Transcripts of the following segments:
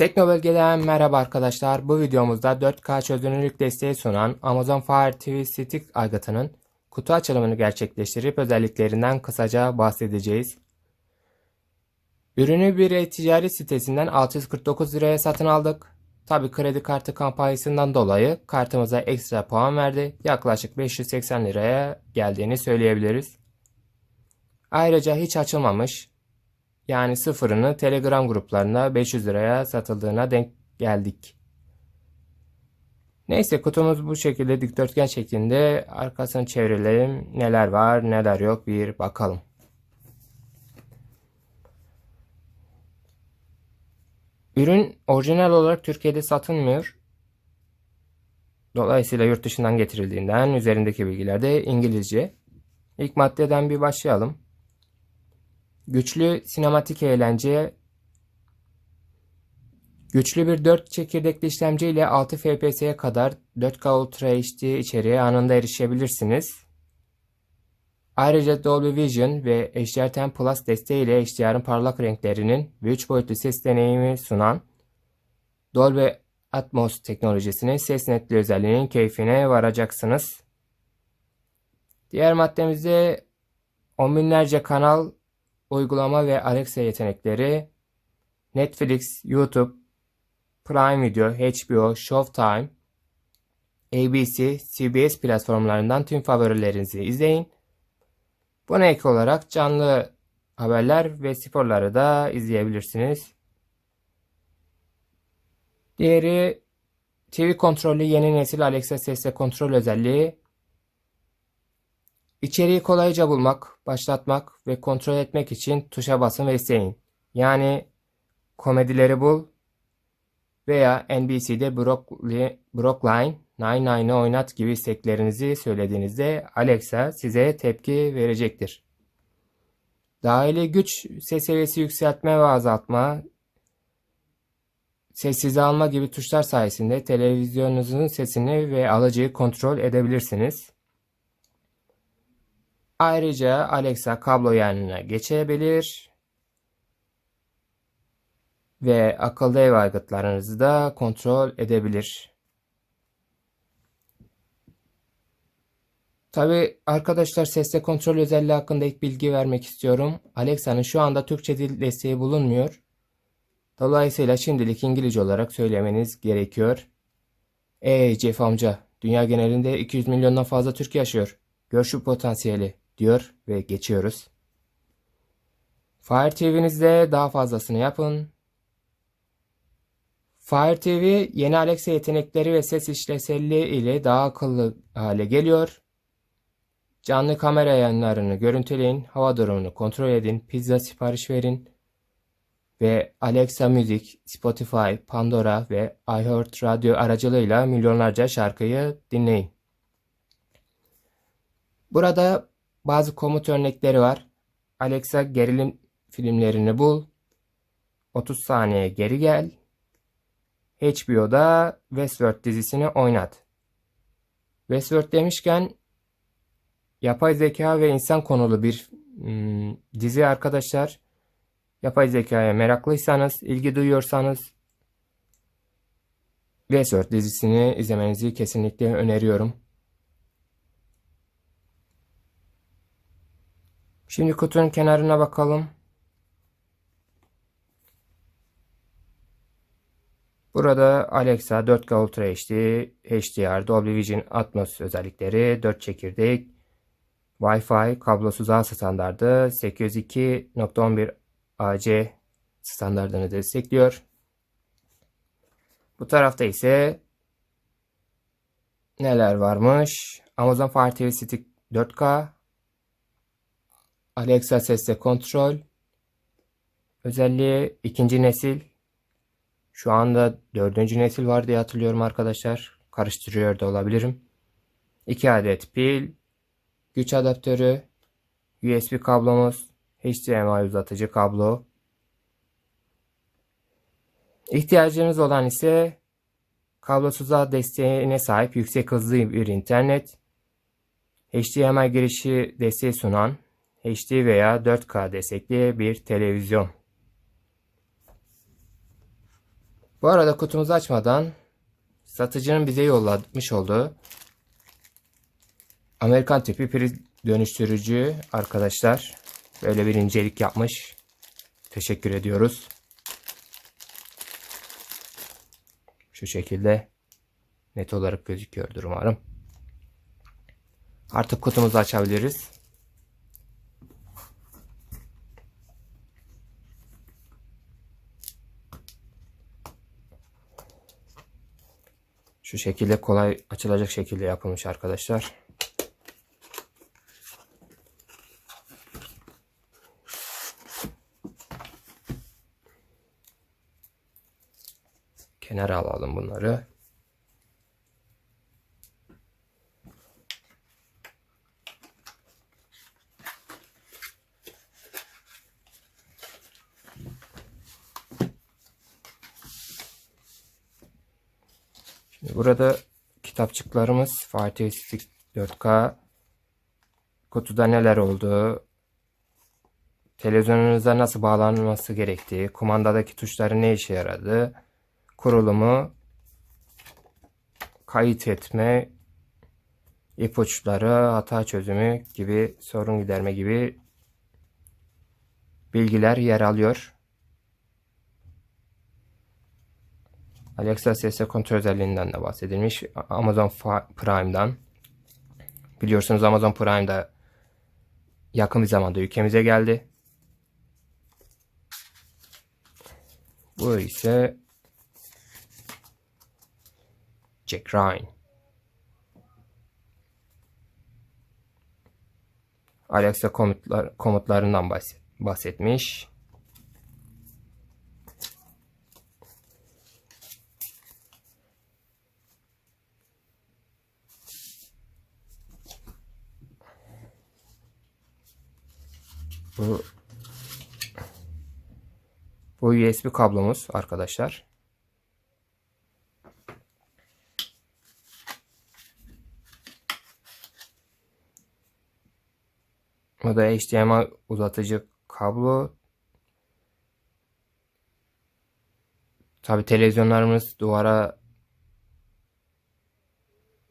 Teknobölge'den merhaba arkadaşlar. Bu videomuzda 4K çözünürlük desteği sunan Amazon Fire TV Stick aygıtının kutu açılımını gerçekleştirip özelliklerinden kısaca bahsedeceğiz. Ürünü bir e-ticaret sitesinden 649 liraya satın aldık. Tabi kredi kartı kampanyasından dolayı kartımıza ekstra puan verdi. Yaklaşık 580 liraya geldiğini söyleyebiliriz. Ayrıca hiç açılmamış yani sıfırını Telegram gruplarında 500 liraya satıldığına denk geldik. Neyse kutumuz bu şekilde dikdörtgen şeklinde. Arkasını çevirelim. Neler var neler yok bir bakalım. Ürün orijinal olarak Türkiye'de satılmıyor. Dolayısıyla yurt dışından getirildiğinden üzerindeki bilgiler de İngilizce. İlk maddeden bir başlayalım. Güçlü sinematik eğlence Güçlü bir 4 çekirdekli işlemci ile 6 FPS'ye kadar 4K Ultra HD içeriğe anında erişebilirsiniz. Ayrıca Dolby Vision ve HDR10 Plus desteğiyle HDR'ın parlak renklerinin ve 3 boyutlu ses deneyimi sunan Dolby Atmos teknolojisinin ses netliği özelliğinin keyfine varacaksınız. Diğer maddemizde on binlerce kanal uygulama ve Alexa yetenekleri, Netflix, YouTube, Prime Video, HBO, Showtime, ABC, CBS platformlarından tüm favorilerinizi izleyin. Buna ek olarak canlı haberler ve sporları da izleyebilirsiniz. Diğeri TV kontrollü yeni nesil Alexa sesle kontrol özelliği İçeriği kolayca bulmak, başlatmak ve kontrol etmek için tuşa basın ve isteyin. Yani komedileri bul veya NBC'de Brookline Nine-Nine'ı oynat gibi isteklerinizi söylediğinizde Alexa size tepki verecektir. Dahili güç ses seviyesi yükseltme ve azaltma, sessize alma gibi tuşlar sayesinde televizyonunuzun sesini ve alıcıyı kontrol edebilirsiniz. Ayrıca Alexa kablo yanına geçebilir ve akıllı ev aygıtlarınızı da kontrol edebilir. Tabi arkadaşlar sesle kontrol özelliği hakkında ilk bilgi vermek istiyorum. Alexa'nın şu anda Türkçe dil desteği bulunmuyor. Dolayısıyla şimdilik İngilizce olarak söylemeniz gerekiyor. Ey Jeff amca, dünya genelinde 200 milyondan fazla Türk yaşıyor. Gör şu potansiyeli diyor ve geçiyoruz. Fire TV'nizde daha fazlasını yapın. Fire TV yeni Alexa yetenekleri ve ses işlevselliği ile daha akıllı hale geliyor. Canlı kamera yayınlarını görüntüleyin, hava durumunu kontrol edin, pizza sipariş verin ve Alexa Müzik, Spotify, Pandora ve iHeart Radio aracılığıyla milyonlarca şarkıyı dinleyin. Burada bazı komut örnekleri var. Alexa gerilim filmlerini bul. 30 saniye geri gel. HBO'da Westworld dizisini oynat. Westworld demişken yapay zeka ve insan konulu bir hmm, dizi arkadaşlar. Yapay zekaya meraklıysanız, ilgi duyuyorsanız Westworld dizisini izlemenizi kesinlikle öneriyorum. Şimdi kutunun kenarına bakalım. Burada Alexa 4K Ultra HD, HDR, Dolby Vision Atmos özellikleri, 4 çekirdek, Wi-Fi, kablosuz ağ standardı, 802.11 AC standartını destekliyor. Bu tarafta ise neler varmış? Amazon Fire TV Stick 4K, Alexa sesle kontrol özelliği ikinci nesil. Şu anda dördüncü nesil var diye hatırlıyorum arkadaşlar. Karıştırıyor da olabilirim. 2 adet pil, güç adaptörü, USB kablomuz, HDMI uzatıcı kablo. İhtiyacınız olan ise kablosuz ağ desteğine sahip yüksek hızlı bir internet, HDMI girişi desteği sunan HD veya 4K destekli bir televizyon. Bu arada kutumuzu açmadan satıcının bize yollamış olduğu Amerikan tipi priz dönüştürücü arkadaşlar böyle bir incelik yapmış. Teşekkür ediyoruz. Şu şekilde net olarak gözüküyordur umarım. Artık kutumuzu açabiliriz. Şu şekilde kolay açılacak şekilde yapılmış arkadaşlar. Kenara alalım bunları. Burada kitapçıklarımız Fatih Istik 4K kutuda neler olduğu, televizyonunuza nasıl bağlanması gerektiği, kumandadaki tuşların ne işe yaradığı, kurulumu, kayıt etme, ipuçları, hata çözümü gibi sorun giderme gibi bilgiler yer alıyor. Alexa sesle kontrol özelliğinden de bahsedilmiş. Amazon Prime'dan. Biliyorsunuz Amazon Prime'da yakın bir zamanda ülkemize geldi. Bu ise Jack Ryan. Alexa komutlar, komutlarından bahset, bahsetmiş. Bu bu USB kablomuz arkadaşlar. Bu da HDMI uzatıcı kablo. Tabi televizyonlarımız duvara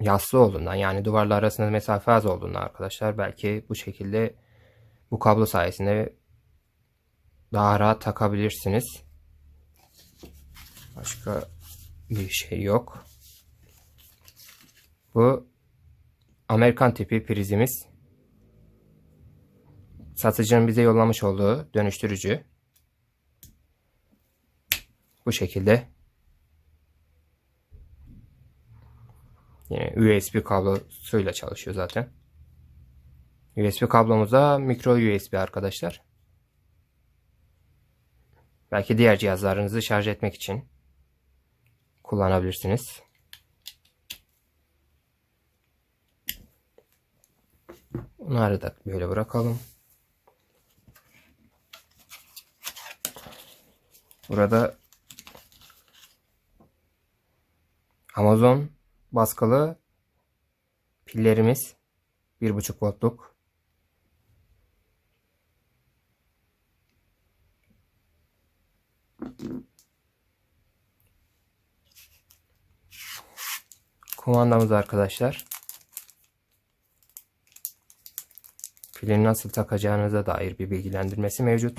yassı olduğundan yani duvarlar arasında mesafe az olduğundan arkadaşlar belki bu şekilde bu kablo sayesinde daha rahat takabilirsiniz. Başka bir şey yok. Bu Amerikan tipi prizimiz. Satıcının bize yollamış olduğu dönüştürücü. Bu şekilde. Yine USB kablosuyla çalışıyor zaten. USB kablomuza mikro USB arkadaşlar. Belki diğer cihazlarınızı şarj etmek için kullanabilirsiniz. Bunları da böyle bırakalım. Burada Amazon baskılı pillerimiz 1.5 voltluk kumandamız arkadaşlar. Pili nasıl takacağınıza dair bir bilgilendirmesi mevcut.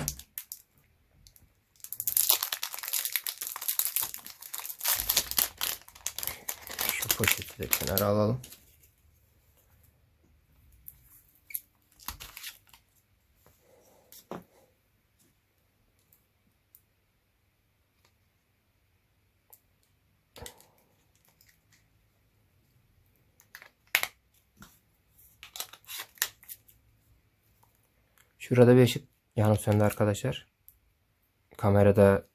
Şu poşeti de kenara alalım. Şurada bir ışık yanıp söndü arkadaşlar. Kamerada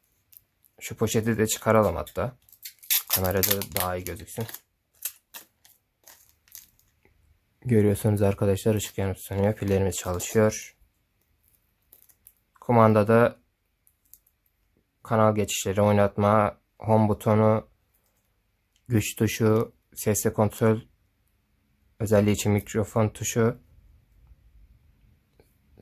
şu poşeti de çıkaralım hatta. Kamerada daha iyi gözüksün. Görüyorsunuz arkadaşlar ışık yanıp sönüyor. Pillerimiz çalışıyor. Kumandada kanal geçişleri oynatma, home butonu, güç tuşu, sesle kontrol özelliği için mikrofon tuşu,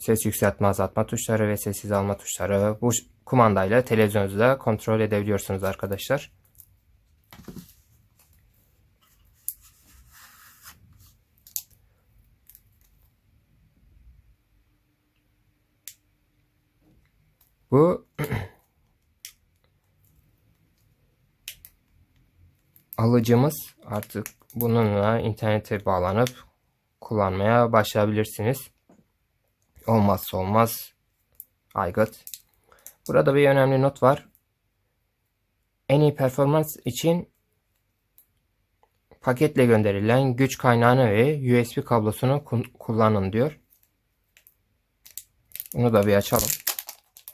ses yükseltme azaltma tuşları ve sessiz alma tuşları. Bu kumandayla televizyonunuzu da kontrol edebiliyorsunuz arkadaşlar. Bu alıcımız artık bununla internete bağlanıp kullanmaya başlayabilirsiniz. Olmazsa olmaz aygıt. Burada bir önemli not var. En iyi performans için paketle gönderilen güç kaynağını ve USB kablosunu kullanın diyor. Bunu da bir açalım.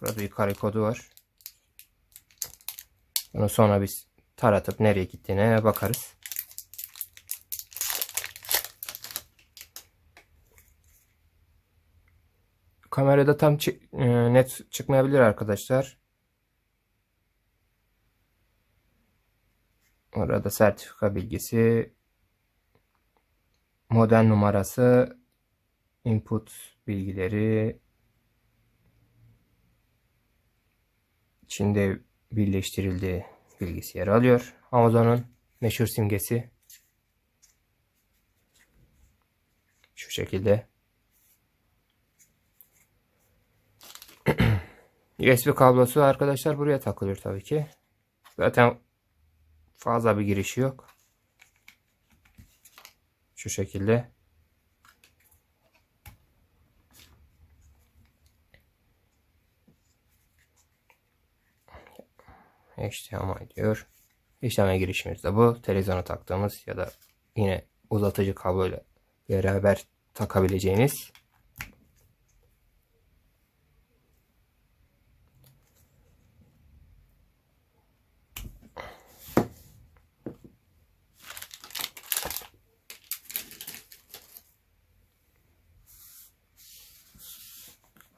Burada yukarı kodu var. Bunu sonra biz taratıp nereye gittiğine bakarız. Kamerada tam e, net çıkmayabilir arkadaşlar. Orada sertifika bilgisi, model numarası, input bilgileri, içinde birleştirildiği bilgisi yer alıyor. Amazon'un meşhur simgesi şu şekilde. USB kablosu arkadaşlar buraya takılıyor tabii ki. Zaten fazla bir girişi yok. Şu şekilde. HDMI diyor. HDMI girişimiz de bu. Televizyona taktığımız ya da yine uzatıcı kabloyla beraber takabileceğiniz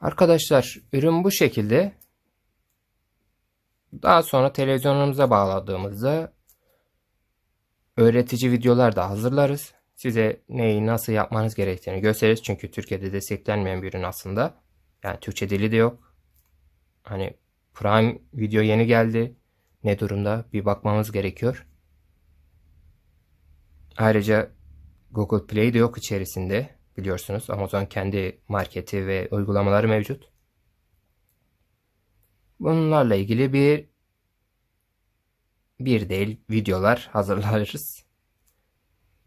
Arkadaşlar ürün bu şekilde. Daha sonra televizyonumuza bağladığımızda öğretici videolar da hazırlarız. Size neyi nasıl yapmanız gerektiğini gösteririz. Çünkü Türkiye'de desteklenmeyen bir ürün aslında. Yani Türkçe dili de yok. Hani Prime video yeni geldi. Ne durumda bir bakmamız gerekiyor. Ayrıca Google Play de yok içerisinde biliyorsunuz. Amazon kendi marketi ve uygulamaları mevcut. Bunlarla ilgili bir bir değil videolar hazırlarız.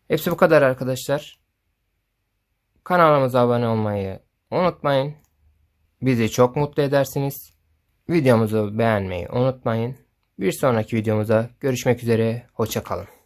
Hepsi bu kadar arkadaşlar. Kanalımıza abone olmayı unutmayın. Bizi çok mutlu edersiniz. Videomuzu beğenmeyi unutmayın. Bir sonraki videomuza görüşmek üzere. Hoşça kalın.